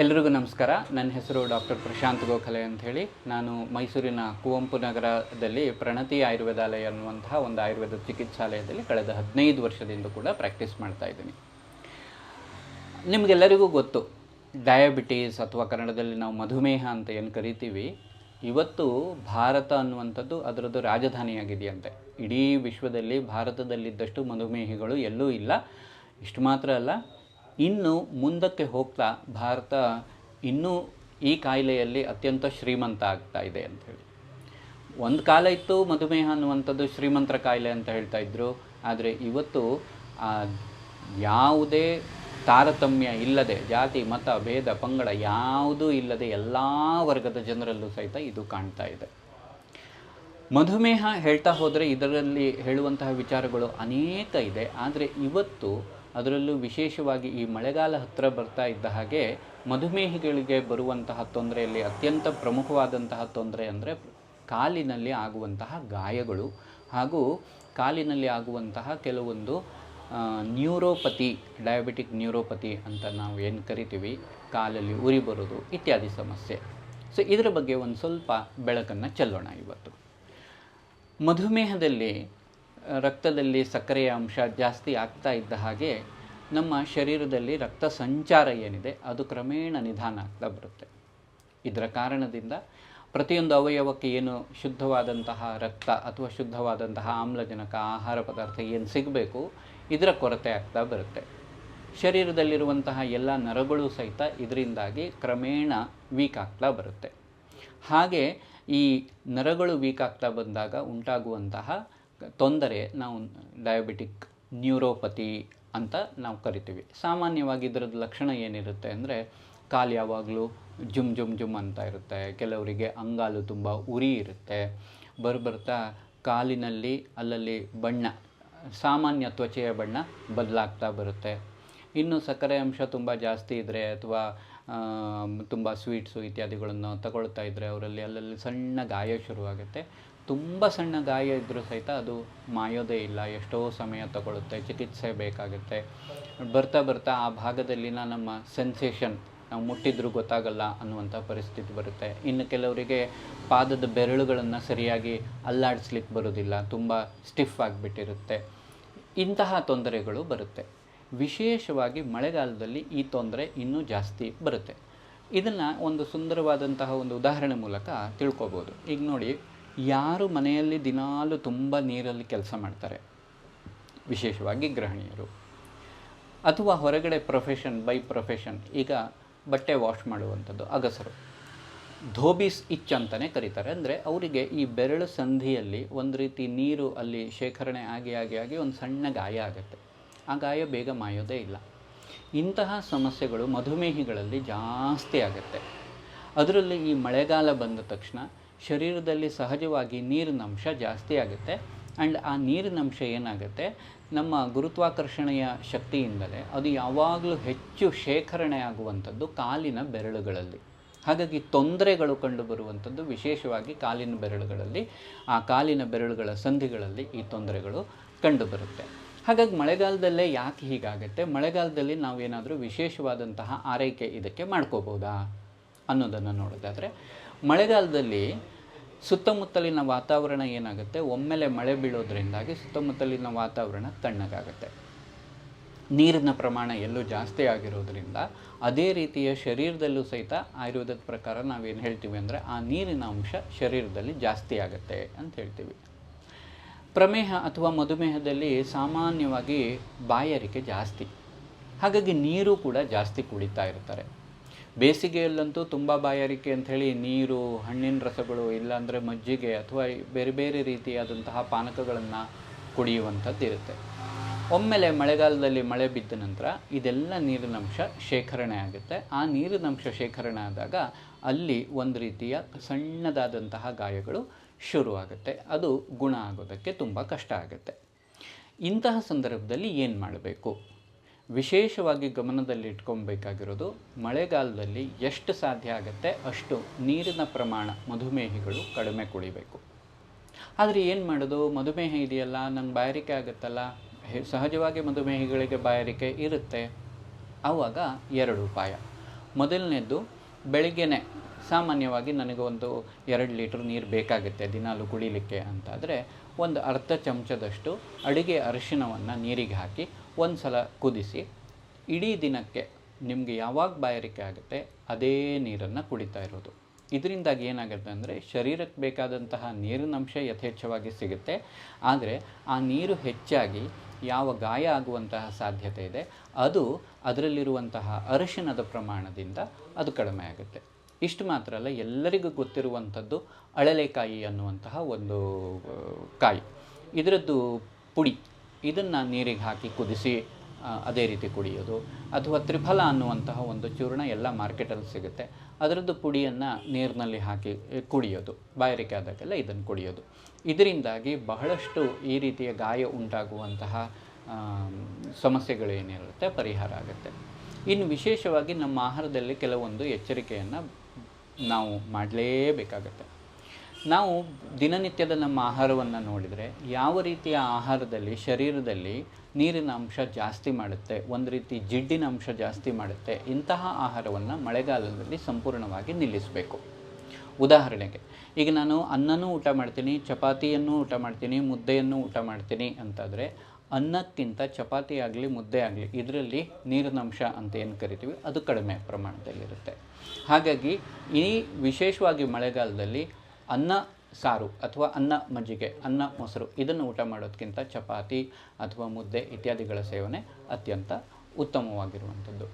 ಎಲ್ರಿಗೂ ನಮಸ್ಕಾರ. ನನ್ನ ಹೆಸರು ಡಾಕ್ಟರ್ ಪ್ರಶಾಂತ್ ಗೋಖಲೆ ಅಂಥೇಳಿ. ನಾನು ಮೈಸೂರಿನ ಕುವೆಂಪು ನಗರದಲ್ಲಿ ಪ್ರಣತಿ ಆಯುರ್ವೇದಾಲಯ ಅನ್ನುವಂತಹ ಒಂದು ಆಯುರ್ವೇದ ಚಿಕಿತ್ಸಾಲಯದಲ್ಲಿ ಕಳೆದ ಹದಿನೈದು ವರ್ಷದಿಂದ ಕೂಡ ಪ್ರಾಕ್ಟೀಸ್ ಮಾಡ್ತಾ ಇದ್ದೀನಿ. ನಿಮಗೆಲ್ಲರಿಗೂ ಗೊತ್ತು ಡಯಾಬಿಟೀಸ್ ಅಥವಾ ಕನ್ನಡದಲ್ಲಿ ನಾವು ಮಧುಮೇಹ ಅಂತ ಏನು ಕರಿತೀವಿ, ಇವತ್ತು ಭಾರತ ಅನ್ನುವಂಥದ್ದು ಅದರದ್ದು ರಾಜಧಾನಿಯಾಗಿದೆಯಂತೆ. ಇಡೀ ವಿಶ್ವದಲ್ಲಿ ಭಾರತದಲ್ಲಿದ್ದಷ್ಟು ಮಧುಮೇಹಿಗಳು ಎಲ್ಲೂ ಇಲ್ಲ. ಇಷ್ಟು ಮಾತ್ರ ಅಲ್ಲ ಇನ್ನು ಮುಂದಕ್ಕೆ ಹೋಗ್ತಾ ಭಾರತ ಇನ್ನೂ ಈ ಕಾಯಿಲೆಯಲ್ಲಿ ಅತ್ಯಂತ ಶ್ರೀಮಂತ ಆಗ್ತಾ ಇದೆ ಅಂಥೇಳಿ ಒಂದು ಕಾಲ ಇತ್ತು ಮಧುಮೇಹ ಅನ್ನುವಂಥದ್ದು ಶ್ರೀಮಂತರ ಕಾಯಿಲೆ ಅಂತ ಹೇಳ್ತಾ ಇದ್ರು. ಆದರೆ ಇವತ್ತು ಯಾವುದೇ ತಾರತಮ್ಯ ಇಲ್ಲದೆ, ಜಾತಿ, ಮತ, ಭೇದ, ಪಂಗಡ ಯಾವುದೂ ಇಲ್ಲದೆ ಎಲ್ಲ ವರ್ಗದ ಜನರಲ್ಲೂ ಸಹಿತ ಇದು ಕಾಣ್ತಾ ಇದೆ. ಮಧುಮೇಹ ಹೇಳ್ತಾ ಹೋದರೆ ಇದರಲ್ಲಿ ಹೇಳುವಂತಹ ವಿಚಾರಗಳು ಅನೇಕ ಇದೆ. ಆದರೆ ಇವತ್ತು ಅದರಲ್ಲೂ ವಿಶೇಷವಾಗಿ ಈ ಮಳೆಗಾಲ ಹತ್ತಿರ ಬರ್ತಾ ಇದ್ದ ಹಾಗೆ ಮಧುಮೇಹಿಗಳಿಗೆ ಬರುವಂತಹ ತೊಂದರೆಯಲ್ಲಿ ಅತ್ಯಂತ ಪ್ರಮುಖವಾದಂತಹ ತೊಂದರೆ ಅಂದರೆ ಕಾಲಿನಲ್ಲಿ ಆಗುವಂತಹ ಗಾಯಗಳು. ಹಾಗೂ ಕಾಲಿನಲ್ಲಿ ಆಗುವಂತಹ ಕೆಲವೊಂದು ನ್ಯೂರೋಪತಿ, ಡಯಾಬಿಟಿಕ್ ನ್ಯೂರೋಪತಿ ಅಂತ ನಾವು ಏನು ಕರಿತೀವಿ, ಕಾಲಲ್ಲಿ ಉರಿ ಬರೋದು ಇತ್ಯಾದಿ ಸಮಸ್ಯೆ. ಸೊ ಇದರ ಬಗ್ಗೆ ಒಂದು ಸ್ವಲ್ಪ ಬೆಳಕನ್ನು ಚೆಲ್ಲೋಣ ಇವತ್ತು. ಮಧುಮೇಹದಲ್ಲಿ ರಕ್ತದಲ್ಲಿ ಸಕ್ಕರೆಯ ಅಂಶ ಜಾಸ್ತಿ ಆಗ್ತಾ ಇದ್ದ ಹಾಗೆ ನಮ್ಮ ಶರೀರದಲ್ಲಿ ರಕ್ತ ಸಂಚಾರ ಏನಿದೆ, ಅದು ಕ್ರಮೇಣ ನಿಧಾನ ಆಗ್ತಾ ಬರುತ್ತೆ. ಇದರ ಕಾರಣದಿಂದ ಪ್ರತಿಯೊಂದು ಅವಯವಕ್ಕೆ ಏನು ಶುದ್ಧವಾದಂತಹ ರಕ್ತ ಅಥವಾ ಶುದ್ಧವಾದಂತಹ ಆಮ್ಲಜನಕ, ಆಹಾರ ಪದಾರ್ಥ ಏನು ಸಿಗಬೇಕು, ಇದರ ಕೊರತೆ ಆಗ್ತಾ ಬರುತ್ತೆ. ಶರೀರದಲ್ಲಿರುವಂತಹ ಎಲ್ಲ ನರಗಳು ಸಹಿತ ಇದರಿಂದಾಗಿ ಕ್ರಮೇಣ ವೀಕ್ ಆಗ್ತಾ ಬರುತ್ತೆ. ಹಾಗೆ ಈ ನರಗಳು ವೀಕ್ ಆಗ್ತಾ ಬಂದಾಗ ಉಂಟಾಗುವಂತಹ ತೊಂದರೆ, ನಾವು ಡಯಾಬಿಟಿಕ್ ನ್ಯೂರೋಪತಿ ಅಂತ ನಾವು ಕರಿತೀವಿ. ಸಾಮಾನ್ಯವಾಗಿ ಇದರದ್ದು ಲಕ್ಷಣ ಏನಿರುತ್ತೆ ಅಂದರೆ ಕಾಲು ಯಾವಾಗಲೂ ಜುಮ್ ಜುಮ್ ಜುಮ್ ಅಂತ ಇರುತ್ತೆ, ಕೆಲವರಿಗೆ ಅಂಗಾಲು ತುಂಬ ಉರಿ ಇರುತ್ತೆ, ಬರ್ಬರ್ತಾ ಕಾಲಿನಲ್ಲಿ ಅಲ್ಲಲ್ಲಿ ಬಣ್ಣ, ಸಾಮಾನ್ಯ ತ್ವಚೆಯ ಬಣ್ಣ ಬದಲಾಗ್ತಾ ಬರುತ್ತೆ. ಇನ್ನು ಸಕ್ಕರೆ ಅಂಶ ತುಂಬ ಜಾಸ್ತಿ ಇದ್ದರೆ ಅಥವಾ ತುಂಬ ಸ್ವೀಟ್ಸು ಇತ್ಯಾದಿಗಳನ್ನು ತಗೊಳ್ತಾ ಇದ್ದರೆ ಅವರಲ್ಲಿ ಅಲ್ಲಲ್ಲಿ ಸಣ್ಣ ಗಾಯ ಶುರುವಾಗುತ್ತೆ. ತುಂಬ ಸಣ್ಣ ಗಾಯ ಇದ್ದರೂ ಸಹಿತ ಅದು ಮಾಯೋದೇ ಇಲ್ಲ. ಎಷ್ಟೋ ಸಮಯ ತಗೊಳುತ್ತೆ, ಚಿಕಿತ್ಸೆ ಬೇಕಾಗುತ್ತೆ. ಬರ್ತಾ ಬರ್ತಾ ಆ ಭಾಗದಲ್ಲಿನ ನಮ್ಮ ಸೆನ್ಸೇಷನ್ ನಾವು ಮುಟ್ಟಿದ್ರೂ ಗೊತ್ತಾಗಲ್ಲ ಅನ್ನುವಂಥ ಪರಿಸ್ಥಿತಿ ಬರುತ್ತೆ. ಇನ್ನು ಕೆಲವರಿಗೆ ಪಾದದ ಬೆರಳುಗಳನ್ನು ಸರಿಯಾಗಿ ಅಲ್ಲಾಡಿಸ್ಲಿಕ್ಕೆ ಬರೋದಿಲ್ಲ. ತುಂಬ ಸ್ಟಿಫ್ ಆಗಿಬಿಟ್ಟಿರುತ್ತೆ. ಇಂತಹ ತೊಂದರೆಗಳು ಬರುತ್ತೆ. ವಿಶೇಷವಾಗಿ ಮಳೆಗಾಲದಲ್ಲಿ ಈ ತೊಂದರೆ ಇನ್ನೂ ಜಾಸ್ತಿ ಬರುತ್ತೆ. ಇದನ್ನು ಒಂದು ಸುಂದರವಾದಂತಹ ಒಂದು ಉದಾಹರಣೆ ಮೂಲಕ ತಿಳ್ಕೊಬೋದು. ಈಗ ನೋಡಿ ಯಾರು ಮನೆಯಲ್ಲಿ ದಿನಾಲು ತುಂಬ ನೀರಲ್ಲಿ ಕೆಲಸ ಮಾಡ್ತಾರೆ? ವಿಶೇಷವಾಗಿ ಗೃಹಿಣಿಯರು. ಅಥವಾ ಹೊರಗಡೆ ಪ್ರೊಫೆಷನ್ ಬೈ ಪ್ರೊಫೆಷನ್ ಈಗ ಬಟ್ಟೆ ವಾಶ್ ಮಾಡುವಂಥದ್ದು, ಅಗಸರು. ಧೋಬಿಸ್ ಇಚ್ ಅಂತಲೇ ಕರೀತಾರೆ. ಅಂದರೆ ಅವರಿಗೆ ಈ ಬೆರಳು ಸಂಧಿಯಲ್ಲಿ ಒಂದು ರೀತಿ ನೀರು ಅಲ್ಲಿ ಶೇಖರಣೆ ಆಗಿ ಆಗಿ ಆಗಿ ಒಂದು ಸಣ್ಣ ಗಾಯ ಆಗುತ್ತೆ. ಆ ಗಾಯ ಬೇಗ ಮಾಯೋದೇ ಇಲ್ಲ. ಇಂತಹ ಸಮಸ್ಯೆಗಳು ಮಧುಮೇಹಿಗಳಲ್ಲಿ ಜಾಸ್ತಿ ಆಗುತ್ತೆ. ಅದರಲ್ಲಿ ಈ ಮಳೆಗಾಲ ಬಂದ ತಕ್ಷಣ ಶರೀರದಲ್ಲಿ ಸಹಜವಾಗಿ ನೀರಿನ ಅಂಶ ಜಾಸ್ತಿ ಆಗುತ್ತೆ. ಆ್ಯಂಡ್ ಆ ನೀರಿನ ಅಂಶ ಏನಾಗುತ್ತೆ? ನಮ್ಮ ಗುರುತ್ವಾಕರ್ಷಣೆಯ ಶಕ್ತಿಯಿಂದಲೇ ಅದು ಯಾವಾಗಲೂ ಹೆಚ್ಚು ಶೇಖರಣೆ ಆಗುವಂಥದ್ದು ಕಾಲಿನ ಬೆರಳುಗಳಲ್ಲಿ. ಹಾಗಾಗಿ ತೊಂದರೆಗಳು ಕಂಡುಬರುವಂಥದ್ದು ವಿಶೇಷವಾಗಿ ಕಾಲಿನ ಬೆರಳುಗಳಲ್ಲಿ. ಆ ಕಾಲಿನ ಬೆರಳುಗಳ ಸಂಧಿಗಳಲ್ಲಿ ಈ ತೊಂದರೆಗಳು ಕಂಡುಬರುತ್ತೆ ಹಾಗಾಗಿ ಮಳೆಗಾಲದಲ್ಲೇ ಯಾಕೆ ಹೀಗಾಗುತ್ತೆ? ಮಳೆಗಾಲದಲ್ಲಿ ನಾವೇನಾದರೂ ವಿಶೇಷವಾದಂತಹ ಆರೈಕೆ ಇದಕ್ಕೆ ಮಾಡ್ಕೋಬೋದಾ? ಅನ್ನೋದನ್ನು ನೋಡೋದಾದರೆ ಮಳೆಗಾಲದಲ್ಲಿ ಸುತ್ತಮುತ್ತಲಿನ ವಾತಾವರಣ ಏನಾಗುತ್ತೆ? ಒಮ್ಮೆಲೆ ಮಳೆ ಬೀಳೋದ್ರಿಂದಾಗಿ ಸುತ್ತಮುತ್ತಲಿನ ವಾತಾವರಣ ತಣ್ಣಗಾಗುತ್ತೆ. ನೀರಿನ ಪ್ರಮಾಣ ಎಲ್ಲೂ ಜಾಸ್ತಿ ಆಗಿರೋದ್ರಿಂದ ಅದೇ ರೀತಿಯ ಶರೀರದಲ್ಲೂ ಸಹಿತ ಆಯುರ್ವೇದದ ಪ್ರಕಾರ ನಾವೇನು ಹೇಳ್ತೀವಿ ಅಂದರೆ ಆ ನೀರಿನ ಅಂಶ ಶರೀರದಲ್ಲಿ ಜಾಸ್ತಿ ಆಗುತ್ತೆ ಅಂತ ಹೇಳ್ತೀವಿ. ಪ್ರಮೇಹ ಅಥವಾ ಮಧುಮೇಹದಲ್ಲಿ ಸಾಮಾನ್ಯವಾಗಿ ಬಾಯಾರಿಕೆ ಜಾಸ್ತಿ. ಹಾಗಾಗಿ ನೀರು ಕೂಡ ಜಾಸ್ತಿ ಕುಡಿತಾ ಇರ್ತಾರೆ. ಬೇಸಿಗೆಯಲ್ಲಂತೂ ತುಂಬ ಬಾಯಾರಿಕೆ ಅಂಥೇಳಿ ನೀರು, ಹಣ್ಣಿನ ರಸಗಳು, ಇಲ್ಲಾಂದರೆ ಮಜ್ಜಿಗೆ ಅಥವಾ ಬೇರೆ ಬೇರೆ ರೀತಿಯಾದಂತಹ ಪಾನಕಗಳನ್ನು ಕುಡಿಯುವಂಥದ್ದು ಇರುತ್ತೆ. ಒಮ್ಮೆಲೆ ಮಳೆಗಾಲದಲ್ಲಿ ಮಳೆ ಬಿದ್ದ ನಂತರ ಇದೆಲ್ಲ ನೀರಿನಂಶ ಶೇಖರಣೆ ಆಗುತ್ತೆ. ಆ ನೀರಿನಂಶ ಶೇಖರಣೆ ಆದಾಗ ಅಲ್ಲಿ ಒಂದು ರೀತಿಯ ಸಣ್ಣದಾದಂತಹ ಗಾಯಗಳು ಶುರುವಾಗುತ್ತೆ ಅದು ಗುಣ ಆಗೋದಕ್ಕೆ ತುಂಬ ಕಷ್ಟ ಆಗುತ್ತೆ. ಇಂತಹ ಸಂದರ್ಭದಲ್ಲಿ ಏನು ಮಾಡಬೇಕು? ವಿಶೇಷವಾಗಿ ಗಮನದಲ್ಲಿ ಇಟ್ಕೊಬೇಕಾಗಿರೋದು ಮಳೆಗಾಲದಲ್ಲಿ ಎಷ್ಟು ಸಾಧ್ಯ ಆಗುತ್ತೆ? ಅಷ್ಟು ನೀರಿನ ಪ್ರಮಾಣ ಮಧುಮೇಹಿಗಳು ಕಡಿಮೆ ಕುಡಿಬೇಕು. ಆದರೆ ಏನು ಮಾಡೋದು? ಮಧುಮೇಹ ಇದೆಯಲ್ಲ ನಂಗೆ ಬಾಯಾರಿಕೆ ಆಗುತ್ತಲ್ಲ. ಸಹಜವಾಗಿ ಮಧುಮೇಹಿಗಳಿಗೆ ಬಾಯಾರಿಕೆ ಇರುತ್ತೆ. ಆವಾಗ ಎರಡು ಉಪಾಯ. ಮೊದಲನೇದು ಬೆಳಿಗ್ಗೆನೆ ಸಾಮಾನ್ಯವಾಗಿ ನನಗೆ ಒಂದು ಎರಡು ಲೀಟ್ರ್ ನೀರು ಬೇಕಾಗುತ್ತೆ ದಿನಾಲು ಕುಡಿಲಿಕ್ಕೆ. ಅಂತಾದರೆ ಒಂದು ಅರ್ಧ ಚಮಚದಷ್ಟು ಅಡುಗೆ ಅರಿಶಿಣವನ್ನು ನೀರಿಗೆ ಹಾಕಿ ಒಂದು ಸಲ ಕುದಿಸಿ, ಇಡೀ ದಿನಕ್ಕೆ ನಿಮಗೆ ಯಾವಾಗ ಬಾಯಾರಿಕೆ ಆಗುತ್ತೆ ಅದೇ ನೀರನ್ನು ಕುಡಿತಾ ಇರೋದು. ಇದರಿಂದಾಗಿ ಏನಾಗುತ್ತೆ ಅಂದರೆ ಶರೀರಕ್ಕೆ ಬೇಕಾದಂತಹ ನೀರಿನ ಅಂಶ ಯಥೇಚ್ಛವಾಗಿ ಸಿಗುತ್ತೆ. ಆದರೆ ಆ ನೀರು ಹೆಚ್ಚಾಗಿ ಯಾವ ಗಾಯ ಆಗುವಂತಹ ಸಾಧ್ಯತೆ ಇದೆ, ಅದು ಅದರಲ್ಲಿರುವಂತಹ ಅರಶಿನದ ಪ್ರಮಾಣದಿಂದ ಅದು ಕಡಿಮೆ ಆಗುತ್ತೆ. ಇಷ್ಟು ಮಾತ್ರ ಅಲ್ಲ, ಎಲ್ಲರಿಗೂ ಗೊತ್ತಿರುವಂಥದ್ದು ಅಳಲೆಕಾಯಿ ಅನ್ನುವಂತಹ ಒಂದು ಕಾಯಿ. ಇದರದ್ದು ಪುಡಿ ಇದನ್ನು ನೀರಿಗೆ ಹಾಕಿ ಕುದಿಸಿ ಅದೇ ರೀತಿ ಕುಡಿಯೋದು. ಅಥವಾ ತ್ರಿಫಲ ಅನ್ನುವಂತಹ ಒಂದು ಚೂರ್ಣ ಎಲ್ಲ ಮಾರ್ಕೆಟಲ್ಲಿ ಸಿಗುತ್ತೆ. ಅದರದ್ದು ಪುಡಿಯನ್ನು ನೀರಿನಲ್ಲಿ ಹಾಕಿ ಕುಡಿಯೋದು. ಬಾಯಾರಿಕೆ ಆದಾಗೆಲ್ಲ ಇದನ್ನು ಕುಡಿಯೋದು. ಇದರಿಂದಾಗಿ ಬಹಳಷ್ಟು ಈ ರೀತಿಯ ಗಾಯ ಉಂಟಾಗುವಂತಹ ಸಮಸ್ಯೆಗಳೇನಿರುತ್ತೆ ಪರಿಹಾರ ಆಗುತ್ತೆ. ಇನ್ನು ವಿಶೇಷವಾಗಿ ನಮ್ಮ ಆಹಾರದಲ್ಲಿ ಕೆಲವೊಂದು ಎಚ್ಚರಿಕೆಯನ್ನು ನಾವು ಮಾಡಲೇಬೇಕಾಗತ್ತೆ. ನಾವು ದಿನನಿತ್ಯದ ನಮ್ಮ ಆಹಾರವನ್ನು ನೋಡಿದರೆ ಯಾವ ರೀತಿಯ ಆಹಾರದಲ್ಲಿ, ಶರೀರದಲ್ಲಿ ನೀರಿನ ಅಂಶ ಜಾಸ್ತಿ ಮಾಡುತ್ತೆ, ಒಂದು ರೀತಿ ಜಿಡ್ಡಿನ ಅಂಶ ಜಾಸ್ತಿ ಮಾಡುತ್ತೆ, ಇಂತಹ ಆಹಾರವನ್ನು ಮಳೆಗಾಲದಲ್ಲಿ ಸಂಪೂರ್ಣವಾಗಿ ನಿಲ್ಲಿಸಬೇಕು. ಉದಾಹರಣೆಗೆ, ಈಗ ನಾನು ಅನ್ನನೂ ಊಟ ಮಾಡ್ತೀನಿ, ಚಪಾತಿಯನ್ನು ಊಟ ಮಾಡ್ತೀನಿ, ಮುದ್ದೆಯನ್ನು ಊಟ ಮಾಡ್ತೀನಿ ಅಂತಾದರೆ, ಅನ್ನಕ್ಕಿಂತ ಚಪಾತಿ ಆಗಲಿ, ಮುದ್ದೆ ಆಗಲಿ, ಇದರಲ್ಲಿ ನೀರಿನ ಅಂಶ ಅಂತ ಏನು ಕರಿತೀವಿ, ಅದು ಕಡಿಮೆ ಪ್ರಮಾಣದಲ್ಲಿರುತ್ತೆ. ಹಾಗಾಗಿ ಈ ವಿಶೇಷವಾಗಿ ಮಳೆಗಾಲದಲ್ಲಿ ಅನ್ನ ಸಾರು ಅಥವಾ ಅನ್ನ ಮಜ್ಜಿಗೆ, ಅನ್ನ ಮೊಸರು ಇದನ್ನು ಊಟ ಮಾಡೋದಕ್ಕಿಂತ ಚಪಾತಿ ಅಥವಾ ಮುದ್ದೆ ಇತ್ಯಾದಿಗಳ ಸೇವನೆ ಅತ್ಯಂತ ಉತ್ತಮವಾಗಿರುವಂಥದ್ದು.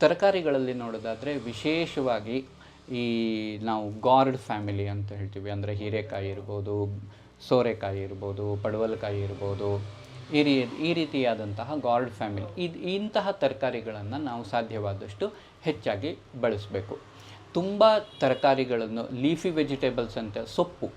ತರಕಾರಿಗಳಲ್ಲಿ ನೋಡೋದಾದರೆ ವಿಶೇಷವಾಗಿ ಈ ನಾವು ಗಾರ್ಡ್ ಫ್ಯಾಮಿಲಿ ಅಂತ ಹೇಳ್ತೀವಿ. ಅಂದರೆ ಹೀರೆಕಾಯಿ ಇರ್ಬೋದು, ಸೋರೆಕಾಯಿ ಇರ್ಬೋದು, ಪಡವಲಕಾಯಿ ಇರ್ಬೋದು, ಈ ರೀ, ಈ ರೀತಿಯಾದಂತಹ ಗಾರ್ಡ್ ಫ್ಯಾಮಿಲಿ. ಇದು ಇಂತಹ ತರಕಾರಿಗಳನ್ನು ನಾವು ಸಾಧ್ಯವಾದಷ್ಟು ಹೆಚ್ಚಾಗಿ ಬಳಸಬೇಕು. ತುಂಬ ತರಕಾರಿಗಳನ್ನು ಲೀಫಿ ವೆಜಿಟೇಬಲ್ಸ್ ಅಂತ ಸೊಪ್ಪು.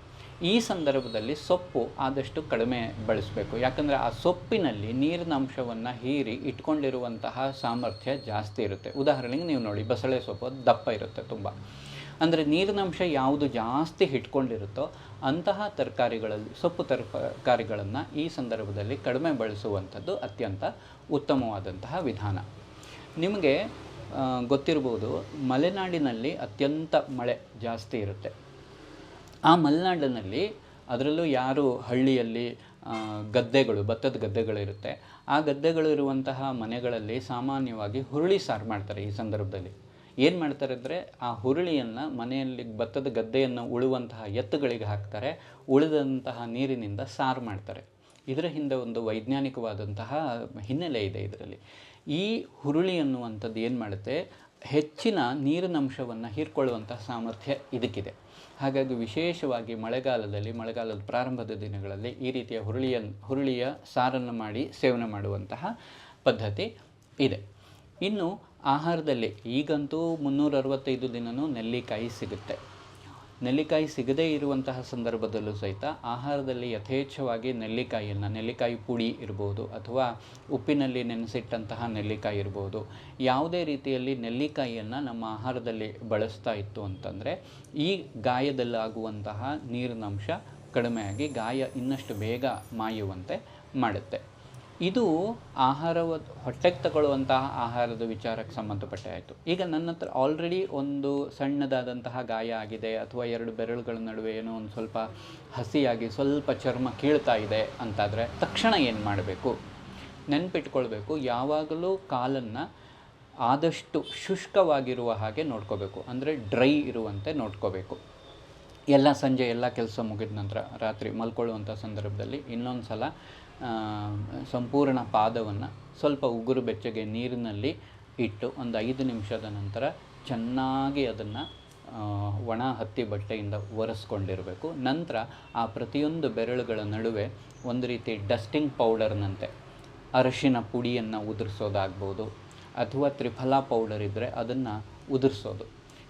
ಈ ಸಂದರ್ಭದಲ್ಲಿ ಸೊಪ್ಪು ಆದಷ್ಟು ಕಡಿಮೆ ಬಳಸಬೇಕು. ಯಾಕಂದರೆ ಆ ಸೊಪ್ಪಿನಲ್ಲಿ ನೀರಿನ ಅಂಶವನ್ನು ಹೀರಿ ಇಟ್ಕೊಂಡಿರುವಂತಹ ಸಾಮರ್ಥ್ಯ ಜಾಸ್ತಿ ಇರುತ್ತೆ. ಉದಾಹರಣೆಗೆ ನೀವು ನೋಡಿ, ಬಸಳೆ ಸೊಪ್ಪು ದಪ್ಪ ಇರುತ್ತೆ ತುಂಬ. ಅಂದರೆ ನೀರಿನ ಅಂಶ ಯಾವುದು ಜಾಸ್ತಿ ಹಿಟ್ಕೊಂಡಿರುತ್ತೋ ಅಂತಹ ತರಕಾರಿಗಳಲ್ಲಿ, ಸೊಪ್ಪು ತರಕಾರಿಗಳನ್ನು ಈ ಸಂದರ್ಭದಲ್ಲಿ ಕಡಿಮೆ ಬಳಸುವಂಥದ್ದು ಅತ್ಯಂತ ಉತ್ತಮವಾದಂತಹ ವಿಧಾನ. ನಿಮಗೆ ಗೊತ್ತಿರ್ಬೋದು, ಮಲೆನಾಡಿನಲ್ಲಿ ಅತ್ಯಂತ ಮಳೆ ಜಾಸ್ತಿ ಇರುತ್ತೆ. ಆ ಮಲೆನಾಡಿನಲ್ಲಿ ಅದರಲ್ಲೂ ಯಾರು ಹಳ್ಳಿಯಲ್ಲಿ ಗದ್ದೆಗಳು, ಭತ್ತದ ಗದ್ದೆಗಳಿರುತ್ತೆ ಆ ಗದ್ದೆಗಳು ಇರುವಂತಹ ಮನೆಗಳಲ್ಲಿ ಸಾಮಾನ್ಯವಾಗಿ ಹುರುಳಿ ಸಾರು ಮಾಡ್ತಾರೆ ಈ ಸಂದರ್ಭದಲ್ಲಿ. ಏನು ಮಾಡ್ತಾರೆ ಅಂದರೆ, ಆ ಹುರುಳಿಯನ್ನು ಮನೆಯಲ್ಲಿ ಭತ್ತದ ಗದ್ದೆಯನ್ನು ಉಳುವಂತಹ ಎತ್ತುಗಳಿಗೆ ಹಾಕ್ತಾರೆ, ಉಳಿದಂತಹ ನೀರಿನಿಂದ ಸಾರು ಮಾಡ್ತಾರೆ. ಇದರ ಹಿಂದೆ ಒಂದು ವೈಜ್ಞಾನಿಕವಾದಂತಹ ಹಿನ್ನೆಲೆ ಇದೆ ಇದರಲ್ಲಿ. ಈ ಹುರುಳಿ ಅನ್ನುವಂಥದ್ದು ಏನು ಮಾಡುತ್ತೆ? ಹೆಚ್ಚಿನ ನೀರಿನ ಅಂಶವನ್ನು ಹೀರ್ಕೊಳ್ಳುವಂಥ ಸಾಮರ್ಥ್ಯ ಇದಕ್ಕಿದೆ. ಹಾಗಾಗಿ ವಿಶೇಷವಾಗಿ ಮಳೆಗಾಲದಲ್ಲಿ, ಮಳೆಗಾಲದ ಪ್ರಾರಂಭದ ದಿನಗಳಲ್ಲಿ ಈ ರೀತಿಯ ಹುರುಳಿಯ ಹುರುಳಿಯ ಸಾರನ್ನು ಮಾಡಿ ಸೇವನೆ ಮಾಡುವಂತಹ ಪದ್ಧತಿ ಇದೆ. ಇನ್ನು ಆಹಾರದಲ್ಲಿ ಈಗಂತೂ ಮುನ್ನೂರ ಅರವತ್ತೈದು ದಿನವೂ ನೆಲ್ಲಿಕಾಯಿ ಸಿಗುತ್ತೆ. ನೆಲ್ಲಿಕಾಯಿ ಸಿಗದೇ ಇರುವಂತಹ ಸಂದರ್ಭದಲ್ಲೂ ಸಹಿತ ಆಹಾರದಲ್ಲಿ ಯಥೇಚ್ಛವಾಗಿ ನೆಲ್ಲಿಕಾಯಿಯನ್ನು, ನೆಲ್ಲಿಕಾಯಿ ಪುಡಿ ಇರ್ಬೋದು ಅಥವಾ ಉಪ್ಪಿನಲ್ಲಿ ನೆನೆಸಿಟ್ಟಂತಹ ನೆಲ್ಲಿಕಾಯಿ ಇರ್ಬೋದು, ಯಾವುದೇ ರೀತಿಯಲ್ಲಿ ನೆಲ್ಲಿಕಾಯಿಯನ್ನು ನಮ್ಮ ಆಹಾರದಲ್ಲಿ ಬಳಸ್ತಾ ಇತ್ತು ಅಂತಂದರೆ ಈ ಗಾಯದಲ್ಲಾಗುವಂತಹ ನೀರಿನಂಶ ಕಡಿಮೆಯಾಗಿ ಗಾಯ ಇನ್ನಷ್ಟು ಬೇಗ ಮಾಯುವಂತೆ ಮಾಡುತ್ತೆ. ಇದು ಆಹಾರವ, ಹೊಟ್ಟೆಗೆ ತಗೊಳ್ಳುವಂತಹ ಆಹಾರದ ವಿಚಾರಕ್ಕೆ ಸಂಬಂಧಪಟ್ಟೆ ಆಯಿತು. ಈಗ ನನ್ನ ಹತ್ರ ಆಲ್ರೆಡಿ ಒಂದು ಸಣ್ಣದಾದಂತಹ ಗಾಯ ಆಗಿದೆ, ಅಥವಾ ಎರಡು ಬೆರಳುಗಳ ನಡುವೆ ಏನೋ ಒಂದು ಸ್ವಲ್ಪ ಹಸಿಯಾಗಿ, ಸ್ವಲ್ಪ ಚರ್ಮ ಕೀಳ್ತಾ ಇದೆ ಅಂತಾದರೆ ತಕ್ಷಣ ಏನು ಮಾಡಬೇಕು? ನೆನ್ಪಿಟ್ಕೊಳ್ಬೇಕು, ಯಾವಾಗಲೂ ಕಾಲನ್ನು ಆದಷ್ಟು ಶುಷ್ಕವಾಗಿರುವ ಹಾಗೆ ನೋಡ್ಕೋಬೇಕು. ಅಂದರೆ ಡ್ರೈ ಇರುವಂತೆ ನೋಡ್ಕೋಬೇಕು. ಎಲ್ಲ ಸಂಜೆ ಎಲ್ಲ ಕೆಲಸ ಮುಗಿದ ನಂತರ, ರಾತ್ರಿ ಮಲ್ಕೊಳ್ಳುವಂಥ ಸಂದರ್ಭದಲ್ಲಿ ಇನ್ನೊಂದು ಸಲ ಸಂಪೂರ್ಣ ಪಾದವನ್ನು ಸ್ವಲ್ಪ ಉಗುರು ಬೆಚ್ಚಗೆ ನೀರಿನಲ್ಲಿ ಇಟ್ಟು ಒಂದು ಐದು ನಿಮಿಷದ ನಂತರ ಚೆನ್ನಾಗಿ ಅದನ್ನು ಒಣ ಹತ್ತಿ ಬಟ್ಟೆಯಿಂದ ಒರೆಸ್ಕೊಂಡಿರಬೇಕು. ನಂತರ ಆ ಪ್ರತಿಯೊಂದು ಬೆರಳುಗಳ ನಡುವೆ ಒಂದು ರೀತಿ ಡಸ್ಟಿಂಗ್ ಪೌಡರ್ನಂತೆ ಅರಶಿನ ಪುಡಿಯನ್ನು ಉದುರಿಸೋದಾಗ್ಬೋದು ಅಥವಾ ತ್ರಿಫಲ ಪೌಡರ್ ಇದ್ದರೆ ಅದನ್ನು ಉದುರಿಸೋದು.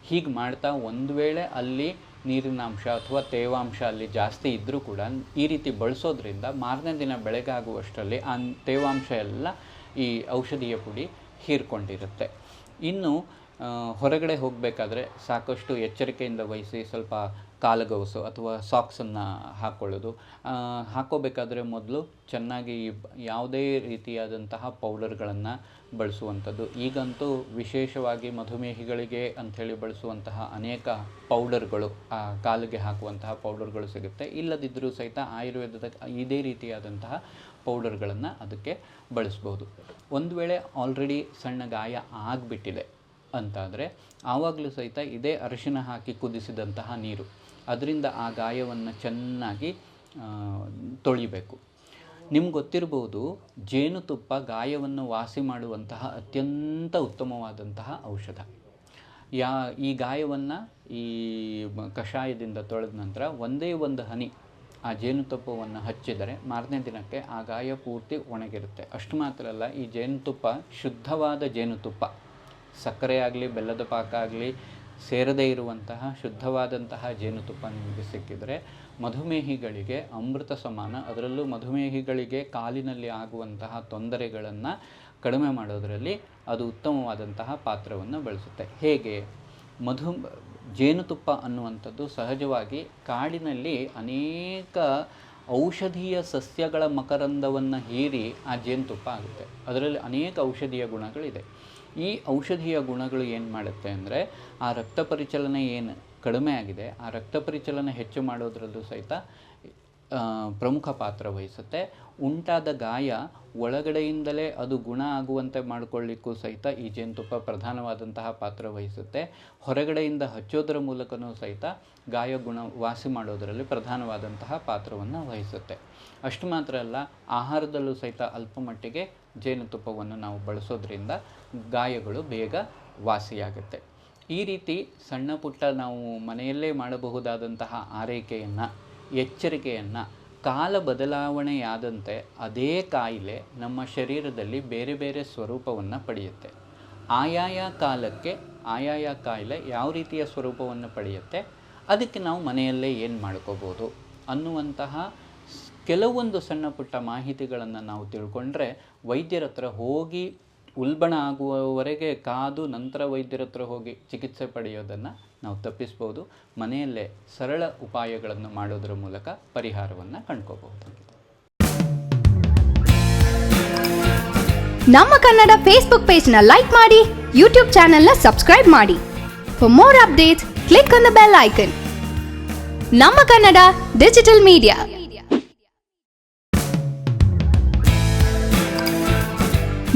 ಹೀಗೆ ಮಾಡ್ತಾ ಒಂದು ವೇಳೆ ಅಲ್ಲಿ ನೀರಿನ ಅಂಶ ಅಥವಾ ತೇವಾಂಶ ಅಲ್ಲಿ ಜಾಸ್ತಿ ಇದ್ದರೂ ಕೂಡ ಈ ರೀತಿ ಬಳಸೋದ್ರಿಂದ ಮಾರನೇ ದಿನ ಬೆಳಗಾಗುವಷ್ಟರಲ್ಲಿ ಆ ತೇವಾಂಶ ಎಲ್ಲ ಈ ಔಷಧಿಯ ಪುಡಿ ಹೀರ್ಕೊಂಡಿರುತ್ತೆ. ಇನ್ನು ಹೊರಗಡೆ ಹೋಗಬೇಕಾದ್ರೆ ಸಾಕಷ್ಟು ಎಚ್ಚರಿಕೆಯಿಂದ ವಹಿಸಿ ಸ್ವಲ್ಪ ಕಾಲುಗವಸು ಅಥವಾ ಸಾಕ್ಸನ್ನು ಹಾಕ್ಕೊಳ್ಳೋದು ಹಾಕೋಬೇಕಾದ್ರೆ ಮೊದಲು ಚೆನ್ನಾಗಿ ಯಾವುದೇ ರೀತಿಯಾದಂತಹ ಪೌಡರ್ಗಳನ್ನು ಬಳಸುವಂಥದ್ದು. ಈಗಂತೂ ವಿಶೇಷವಾಗಿ ಮಧುಮೇಹಿಗಳಿಗೆ ಅಂಥೇಳಿ ಬಳಸುವಂತಹ ಅನೇಕ ಪೌಡರ್ಗಳು ಕಾಲಿಗೆ ಹಾಕುವಂತಹ ಪೌಡರ್ಗಳು ಸಿಗುತ್ತೆ. ಇಲ್ಲದಿದ್ದರೂ ಸಹಿತ ಆಯುರ್ವೇದದ ಇದೇ ರೀತಿಯಾದಂತಹ ಪೌಡರ್ಗಳನ್ನು ಅದಕ್ಕೆ ಬಳಸ್ಬೋದು. ಒಂದು ವೇಳೆ ಆಲ್ರೆಡಿ ಸಣ್ಣ ಗಾಯ ಆಗಿಬಿಟ್ಟಿದೆ ಅಂತಾದರೆ ಆವಾಗಲೂ ಸಹಿತ ಇದೇ ಅರಿಶಿನ ಹಾಕಿ ಕುದಿಸಿದಂತಹ ನೀರು. ಅದರಿಂದ ಆ ಗಾಯವನ್ನು ಚೆನ್ನಾಗಿ ತೊಳಿಬೇಕು. ನಿಮ್ಗೆ ಗೊತ್ತಿರ್ಬೋದು, ಜೇನುತುಪ್ಪ ಗಾಯವನ್ನು ವಾಸಿ ಮಾಡುವಂತಹ ಅತ್ಯಂತ ಉತ್ತಮವಾದಂತಹ ಔಷಧ. ಯಾ, ಈ ಗಾಯವನ್ನು ಈ ಕಷಾಯದಿಂದ ತೊಳೆದ ನಂತರ ಒಂದೇ ಒಂದು ಹನಿ ಆ ಜೇನುತುಪ್ಪವನ್ನು ಹಚ್ಚಿದರೆ ಮಾರನೇ ದಿನಕ್ಕೆ ಆ ಗಾಯ ಪೂರ್ತಿ ಒಣಗಿರುತ್ತೆ. ಅಷ್ಟು ಮಾತ್ರ ಅಲ್ಲ, ಈ ಜೇನುತುಪ್ಪ ಶುದ್ಧವಾದ ಜೇನುತುಪ್ಪ. ಸಕ್ಕರೆ ಆಗಲಿ, ಬೆಲ್ಲದ ಪಾಕ ಆಗಲಿ ಸೇರದೇ ಇರುವಂತಹ ಶುದ್ಧವಾದಂತಹ ಜೇನುತುಪ್ಪ ನಿಮಗೆ ಸಿಕ್ಕಿದರೆ ಮಧುಮೇಹಿಗಳಿಗೆ ಅಮೃತ ಸಮಾನ. ಅದರಲ್ಲೂ ಮಧುಮೇಹಿಗಳಿಗೆ ಕಾಲಿನಲ್ಲಿ ಆಗುವಂತಹ ತೊಂದರೆಗಳನ್ನು ಕಡಿಮೆ ಮಾಡೋದರಲ್ಲಿ ಅದು ಉತ್ತಮವಾದಂತಹ ಪಾತ್ರವನ್ನು ಬಳಸುತ್ತೆ. ಹೇಗೆ? ಮಧು, ಜೇನುತುಪ್ಪ ಅನ್ನುವಂಥದ್ದು ಸಹಜವಾಗಿ ಕಾಡಿನಲ್ಲಿ ಅನೇಕ ಔಷಧೀಯ ಸಸ್ಯಗಳ ಮಕರಂದವನ್ನು ಹೀರಿ ಆ ಜೇನುತುಪ್ಪ ಆಗುತ್ತೆ. ಅದರಲ್ಲಿ ಅನೇಕ ಔಷಧೀಯ ಗುಣಗಳಿದೆ. ಈ ಔಷಧೀಯ ಗುಣಗಳು ಏನು ಮಾಡುತ್ತೆ ಅಂದರೆ, ಆ ರಕ್ತ ಪರಿಚಲನೆ ಏನು ಕಡಿಮೆ ಆಗಿದೆ, ಆ ರಕ್ತ ಪರಿಚಲನೆ ಹೆಚ್ಚು ಮಾಡೋದ್ರಲ್ಲೂ ಸಹಿತ ಪ್ರಮುಖ ಪಾತ್ರ ವಹಿಸುತ್ತೆ. ಉಂಟಾದ ಗಾಯ ಒಳಗಡೆಯಿಂದಲೇ ಅದು ಗುಣ ಆಗುವಂತೆ ಮಾಡಿಕೊಳ್ಳಿಕ್ಕೂ ಸಹಿತ ಈ ಜೇನುತುಪ್ಪ ಪ್ರಧಾನವಾದಂತಹ ಪಾತ್ರ ವಹಿಸುತ್ತೆ. ಹೊರಗಡೆಯಿಂದ ಹಚ್ಚೋದರ ಮೂಲಕನೂ ಸಹಿತ ಗಾಯ ಗುಣ ವಾಸಿ ಮಾಡೋದರಲ್ಲಿ ಪ್ರಧಾನವಾದಂತಹ ಪಾತ್ರವನ್ನು ವಹಿಸುತ್ತೆ. ಅಷ್ಟು ಮಾತ್ರ ಅಲ್ಲ, ಆಹಾರದಲ್ಲೂ ಸಹಿತ ಅಲ್ಪ ಮಟ್ಟಿಗೆ ಜೇನುತುಪ್ಪವನ್ನು ನಾವು ಬಳಸೋದ್ರಿಂದ ಗಾಯಗಳು ಬೇಗ ವಾಸಿಯಾಗುತ್ತೆ. ಈ ರೀತಿ ಸಣ್ಣ ಪುಟ್ಟ ನಾವು ಮನೆಯಲ್ಲೇ ಮಾಡಬಹುದಾದಂತಹ ಆರೈಕೆಯನ್ನು, ಎಚ್ಚರಿಕೆಯನ್ನು, ಕಾಲ ಬದಲಾವಣೆಯಾದಂತೆ ಅದೇ ಕಾಯಿಲೆ ನಮ್ಮ ಶರೀರದಲ್ಲಿ ಬೇರೆ ಬೇರೆ ಸ್ವರೂಪವನ್ನು ಪಡೆಯುತ್ತೆ. ಆಯಾಯ ಕಾಲಕ್ಕೆ ಆಯಾಯ ಕಾಯಿಲೆ ಯಾವ ರೀತಿಯ ಸ್ವರೂಪವನ್ನು ಪಡೆಯುತ್ತೆ? ಅದಕ್ಕೆ ನಾವು ಮನೆಯಲ್ಲೇ ಏನು ಮಾಡ್ಕೋಬೋದು ಅನ್ನುವಂತಹ ಕೆಲವೊಂದು ಸಣ್ಣ ಪುಟ್ಟ ಮಾಹಿತಿಗಳನ್ನು ನಾವು ತಿಳ್ಕೊಂಡ್ರೆ ವೈದ್ಯರ ಹತ್ರ ಹೋಗಿ ಉಲ್ಬಣ ಆಗುವವರೆಗೆ ಕಾದು ನಂತರ ವೈದ್ಯರ ಹತ್ರ ಹೋಗಿ ಚಿಕಿತ್ಸೆ ಪಡೆಯೋದನ್ನು ನಾವು ತಪ್ಪಿಸ್ಬೋದು. ಮನೆಯಲ್ಲೇ ಸರಳ ಉಪಾಯಗಳನ್ನು ಮಾಡೋದರ ಮೂಲಕ ಪರಿಹಾರವನ್ನು ಕಂಡ್ಕೋಬಹುದು ನಮ್ಮ ಕನ್ನಡ ಫೇಸ್ಬುಕ್ ಪೇಜ್ನ ಲೈಕ್ ಮಾಡಿ ಯೂಟ್ಯೂಬ್ ಚಾನೆಲ್ನ ಸಬ್ಸ್ಕ್ರೈಬ್ ಮಾಡಿ. For more updates click on the bell icon ನಮ್ಮ ಕನ್ನಡ ಡಿಜಿಟಲ್ ಮೀಡಿಯಾ